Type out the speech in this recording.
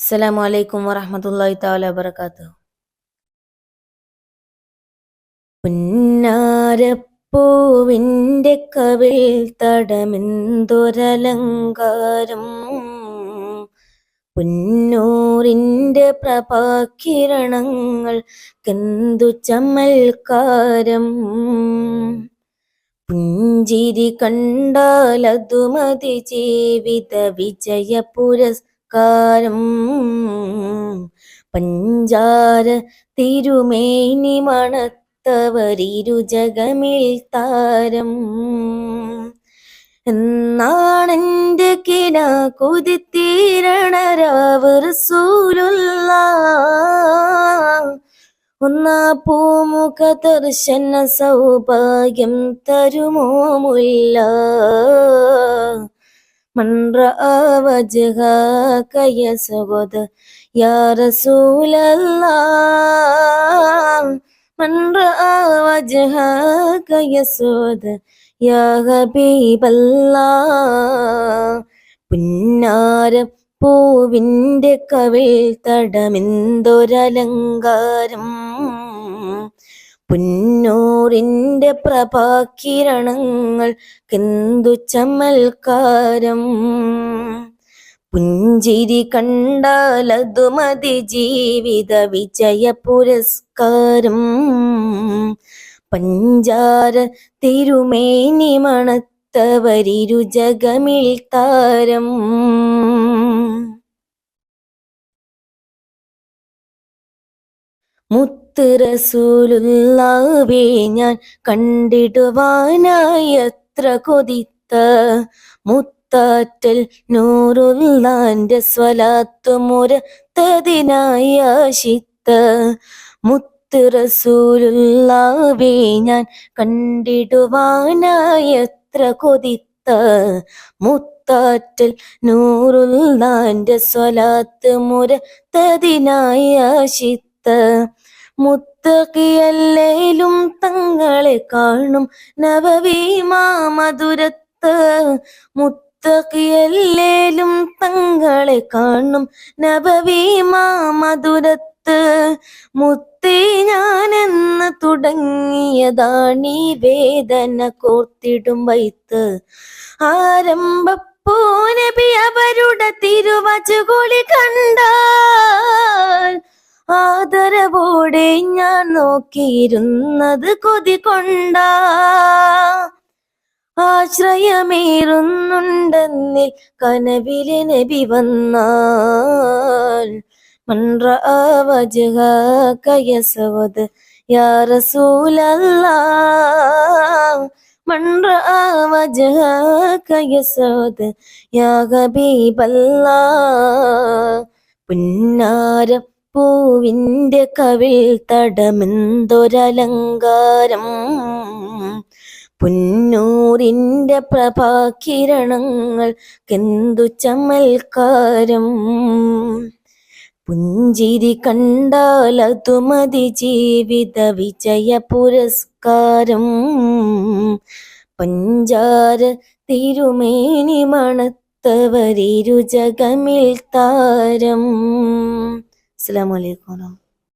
അസ്സലാമു അലൈക്കും വറഹ്മത്തുള്ളാഹി താല വബറകാതുഹു. പുന്നാരപ്പൂവിന്റെ കവിൽ തടമെന്തൊരലങ്കാരം. പുന്നൂറിന്റെ പ്രഭാകിരണങ്ങൾ കെന്തു ചമൽക്കാരം. പുഞ്ചിരി കണ്ടാലതു മതി ജീവിത വിജയ പുരസ്കാരം പഞ്ചാര തിരുമേനി മണത്തവരിരു ജഗമിൽ താരം. എന്നാണെന്റെ കിന കുതിത്തീരണരാവ് റസൂലുള്ള. ഒന്നാ പൂമുഖ ദർശന സൗഭാഗ്യം തരുമോ മുല്ല. മൺറ വജഹാക യസഗദ യാ റസൂലല്ലാ മൺറ വജഹാക യസഗദ യാ ഹബീബല്ലാ പുന്നാര പൂവിന്റെ കവിൾ തടമെന്തൊരലങ്കാരം പുന്നൂറിന്റെ പ്രഭാകിരണങ്ങൾ കെന്തു ചമൽക്കാരം. പുഞ്ചിരി കണ്ടാലതു മതി ജീവിത വിജയ പുരസ്കാരം. പഞ്ചാര തിരുമേനി മണത്തവരിരു ജഗമിൽ താരം. മുത്ത് ഞാൻ കണ്ടിടുവാനായി എത്ര കൊതിത്ത മുത്താറ്റൽ നൂറുള്ളാന്റെ സ്വലാത്തു മുരത്തതിനായി ആശിത്ത മുത്ത് ഞാൻ കണ്ടിടുവാനായി എത്ര കൊതിത്ത മുത്താറ്റൽ നൂറുള്ളാന്റെ സ്വലാത്ത് മുരത്തതിനായി ആശിത്ത മുത്തകിയല്ലേലും തങ്ങളെ കാണും നവവീമാ മധുരത്ത്. മുത്തകിയല്ലേലും തങ്ങളെ കാണും നവവീമാ മധുരത്ത്. മുത്തേ ഞാനെന്ന് തുടങ്ങിയതാണീ വേദന കോർത്തിടും വൈത്ത്. ആരംഭപ്പോ നബി അവരുടെ തിരുവച്ചുകൊളി കണ്ടാൽ ആദരവോടെ ഞാൻ നോക്കിയിരുന്നത് കൊതി കൊണ്ട. ആശ്രയമേറുന്നുണ്ടെന്നിൽ കനവിലെ നബി വന്നാൽ. മൺറവജകയസവത് യാറസൂലല്ല മൺറവജകയസവത് യാ ഹബീബല്ലാ. പുന്നാരം പൂവിന്റെ കവിൾ തടമെന്തൊരലങ്കാരം? പുന്നൂറിന്റെ പ്രഭാകിരണങ്ങൾ കെന്തു ചമൽക്കാരം? പുഞ്ചിരി കണ്ടാലതു മതി ജീവിത വിജയ പുരസ്കാരം. പഞ്ചാര തിരുമേനി മണത്തവരിരു ജഗമിൽ താരം. അസ്സലാമു അലൈക്കും